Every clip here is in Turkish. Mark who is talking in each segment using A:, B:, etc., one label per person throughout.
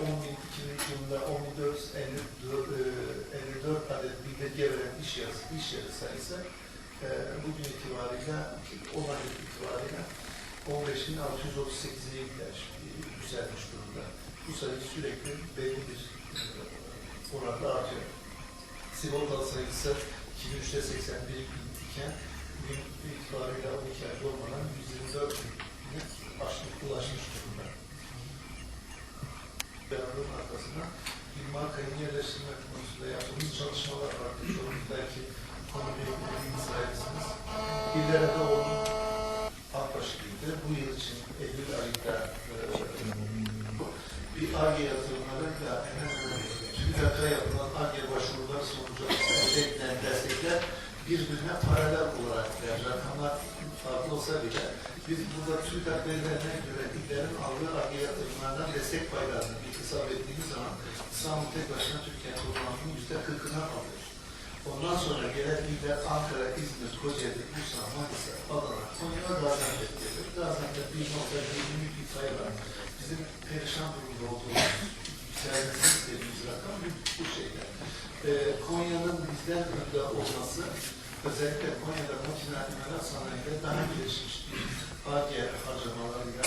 A: 2002 yılında 10.454 54 adet bildirge veren iş yeri, iş yeri sayısı e, bugün itibariyle, olan yıl itibariyle 15.638'e yükselmiş, yükselmiş durumda. Bu sayı sürekli belli bir e, oranda artıyor. Sigortalı sayısı 2003'te 81 bin iken bugün itibariyle 12 ay olmadan 124 bin aşmış, ulaşmış. Beyanların arkasında bir markayı yerleştirme konusunda yaptığımız çalışmalar var. Çoğunuz belki konuyu bildiğiniz sayesiniz. İleride onun Akbaşı'ydı. Bu yıl için Eylül ayında e, bir ARGE yatırımları ve TÜBİTAK'a yapılan ARGE başvuruları sonucu destekler birbirine paralel olarak veya rakamlar farklı olsa bile biz burada TÜBİTAK verilerine göre illerin aldığı ARGE yatırımlardan destek bayrağını bir hesap ettiğimiz zaman İstanbul tek başına Türkiye'nin toplamının yüzde kırkına alıyor. Ondan sonra gelen iller Ankara, İzmir, Kocaeli, Bursa, Manisa, Adana, Konya ve Gaziantep geliyor. Gaziantep bir nokta yirmi bir sayı var. Bizim perişan durumda olduğumuz, yükselmesi istediğimiz rakam bu, şeyde. Ee, Konya'nın bizden önde olması, özellikle Konya'da makine imalat sanayide daha gelişmiş bir ARGE harcamalarıyla,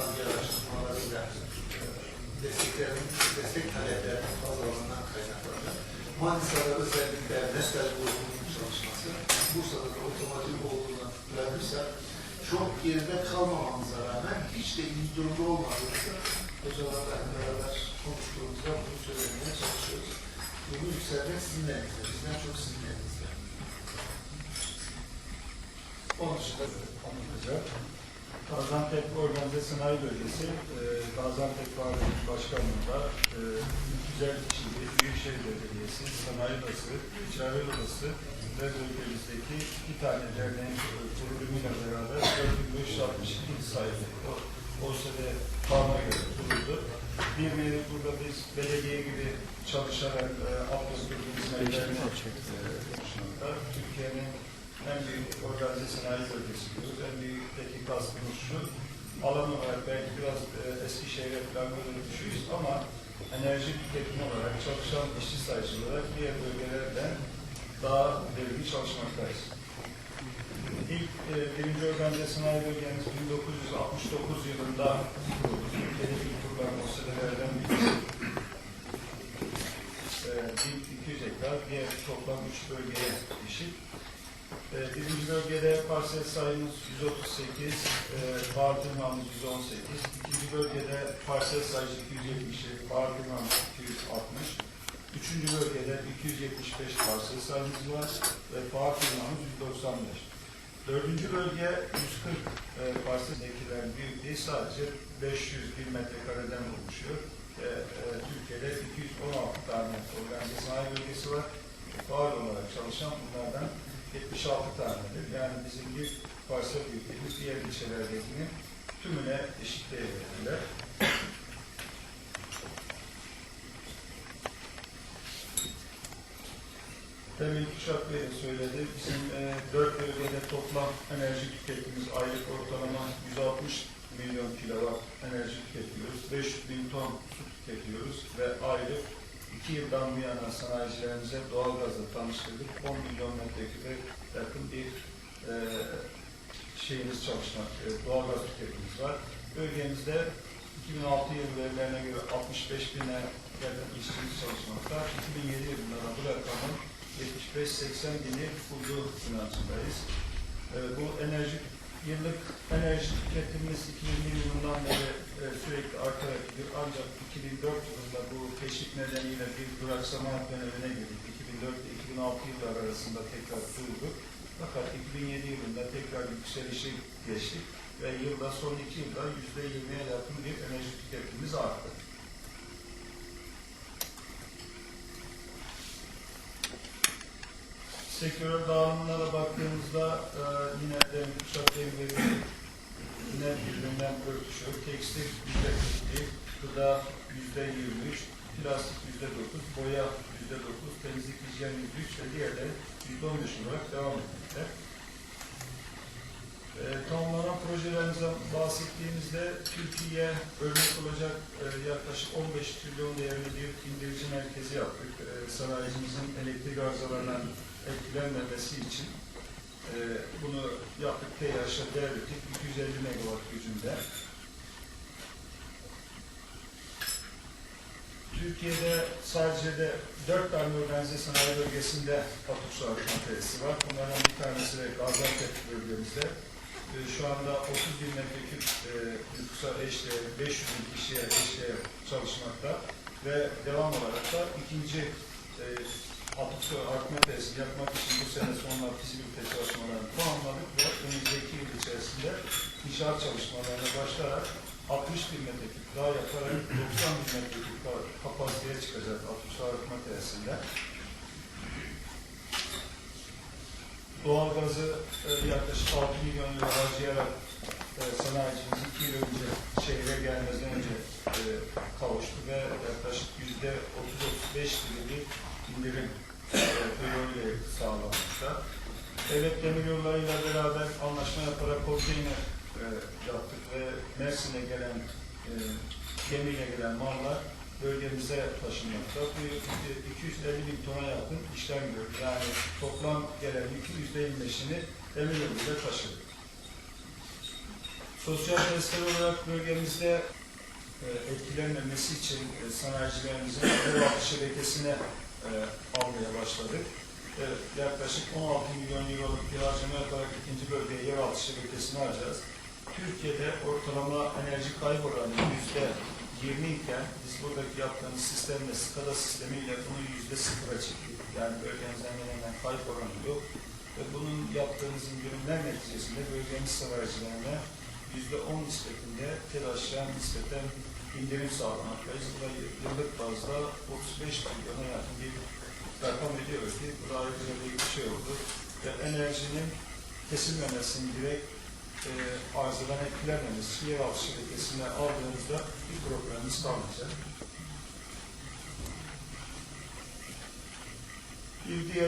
A: ARGE araştırmalarıyla desteklerin, destek taleplerinin fazlalığından kaynaklanıyor. Manisa'da özellikle Nestel grubunun çalışması, Bursa'da da otomotiv olduğunu bırakırsak çok geride kalmamamıza rağmen hiç de iyi durumda olmadığımızı hocalarla beraber konuştuğumuzda bunu söylemeye çalışıyoruz. Bunu yükselmek sizin elinizde, bizden çok sizin elinizde.
B: Anlatacak. Gaziantep Organize Sanayi Bölgesi, e, Gaziantep Valiliği Başkanlığı'nda e, 350 kişili Büyükşehir Belediyesi, Sanayi Odası, Ticaret Odası ve bölgemizdeki iki tane derneğin e, kurulumuyla beraber 4562 sayılı o, o sene kanuna göre kuruldu. Bir nevi burada biz belediye gibi çalışarak e, altyapı hizmetlerini e, konuşmakta. Türkiye'nin en büyük organize sanayi bölgesi diyoruz. En büyük peki kastımız şu. Alan olarak belki biraz e, Eskişehir'e falan böyle düşüyoruz ama enerji tüketimi olarak çalışan işçi sayısı olarak diğer bölgelerden daha verimli çalışmaktayız. İlk e, birinci organize sanayi bölgemiz 1969 yılında. Türkiye'de ilk kurulan o senelerden biri. E, 1200 hektar, diğer toplam 3 bölgeye eşit. E, birinci bölgede parsel sayımız 138, e, Bağırtırmamız 118. İkinci bölgede parsel sayısı 270, Bağırtırmamız 260. Üçüncü bölgede 275 parsel sayımız var ve Bağırtırmamız 195. Dördüncü bölge 140 e, parseldekilerin büyüklüğü sadece 501 metrekareden oluşuyor. E, e, Türkiye'de 216 tane organize sanayi bölgesi var. Faal olarak çalışan bunlardan 76 tanedir. Yani bizim bir parsel büyüklüğümüz diğer ilçelerdekinin tümüne eşit değerlerinde. Demin Kuşat Bey de söyledi. Bizim e, dört bölgede toplam enerji tüketimimiz aylık ortalama 160 milyon kilowatt enerji tüketiyoruz. 500 bin ton su tüketiyoruz ve aylık iki yıldan bu yana sanayicilerimize doğalgazla tanıştırdık. 10 milyon metreküpe yakın bir e, şeyimiz çalışmak, e, doğalgaz tüketimimiz var. Bölgemizde 2006 yıl verilerine göre 65 bine yakın işçimiz çalışmakta. 2007 yılında da bu rakamın 75-80 bini bulduğu inancındayız. E, bu enerji yıllık enerji tüketimimiz 2020 yılından beri e, sürekli artarak gidiyor. Ancak 2004 yılında bu teşvik nedeniyle bir duraksama dönemine girdik. 2004 ile 2006 yıllar arasında tekrar durdu. Fakat 2007 yılında tekrar yükselişi geçtik ve yılda son iki yılda %20'ye yakın bir enerji tüketimimiz arttı. Sektörel dağılımına da baktığımızda e, yine de kuşak devleri yine birbirinden örtüşüyor. Tekstil yüzde 41, gıda yüzde 23, plastik yüzde 9, boya yüzde 9, temizlik hijyen yüzde 3 ve diğerleri yüzde 15 olarak devam etmekte. E, tamamlanan projelerimizden bahsettiğimizde Türkiye'ye örnek olacak e, yaklaşık 15 trilyon değerli bir indirici merkezi yaptık. E, sanayicimizin elektrik arızalarından etkilenmemesi için e, bunu yaptık, TEİAŞ'a devrettik. 250 megawatt gücünde. Türkiye'de sadece de 4 tane organize sanayi bölgesinde atık su arıtma var. Bunlardan bir tanesi de Gaziantep bölgemizde. Ee, Şu anda 30 bin metreküp e, nüfusa eşdeğer, 500 bin kişiye eşdeğer çalışmakta ve devam olarak da ikinci e, atık su arıtma tesisi yapmak için bu sene sonunda fizibilite çalışmalarını tamamladık ve önümüzdeki yıl içerisinde inşaat çalışmalarına başlayarak 60 bin metreküp daha yaparak 90 bin metreküp daha kapasiteye çıkacak atık su arıtma tesisinde. Doğalgazı e, yaklaşık 6 milyon lira harcayarak e, sanayicimiz 2 yıl önce şehre gelmeden önce e, kavuştu ve yaklaşık yüzde 30-35 gibi bir indirim e, ödülüyle sağlanmakta. Devlet demiryollarıyla beraber anlaşma yaparak konteyner e, yaptık ve Mersin'e gelen e, gemiyle gelen mallar bölgemize taşınmakta. Bu e, 250 bin tona yakın işlem gördü. Yani toplam gelen yükün %25'ini demir yoluyla taşıdık. Sosyal tesisler olarak bölgemizde e, etkilenmemesi için e, sanayicilerimizin yeraltı şebekesine almaya başladık. E, yaklaşık 16 milyon euroluk bir harcama yaparak ikinci bölgeye yeraltı şebekesini alacağız. Türkiye'de ortalama enerji kaybı oranı yüzde 20 iken biz buradaki yaptığımız sistemle, skala sistemiyle bunu yüzde sıfıra çektik. Yani bölgemizden gelen kayıp oranı yok. Ve bunun yaptığımız indirimler neticesinde bölgemiz sanayicilerine yüzde 10 nispetinde telaşlayan nispeten indirim sağlamaktayız. Bu da yıllık bazda 35 milyona yakın bir rakam ediyor ki bu da ayrıca bir şey oldu. Ve enerjinin kesilmemesini direkt e, arızadan etkilenmemesi için yeraltı şebekesine aldığımızda bir problemimiz kalmayacak. Bir diğer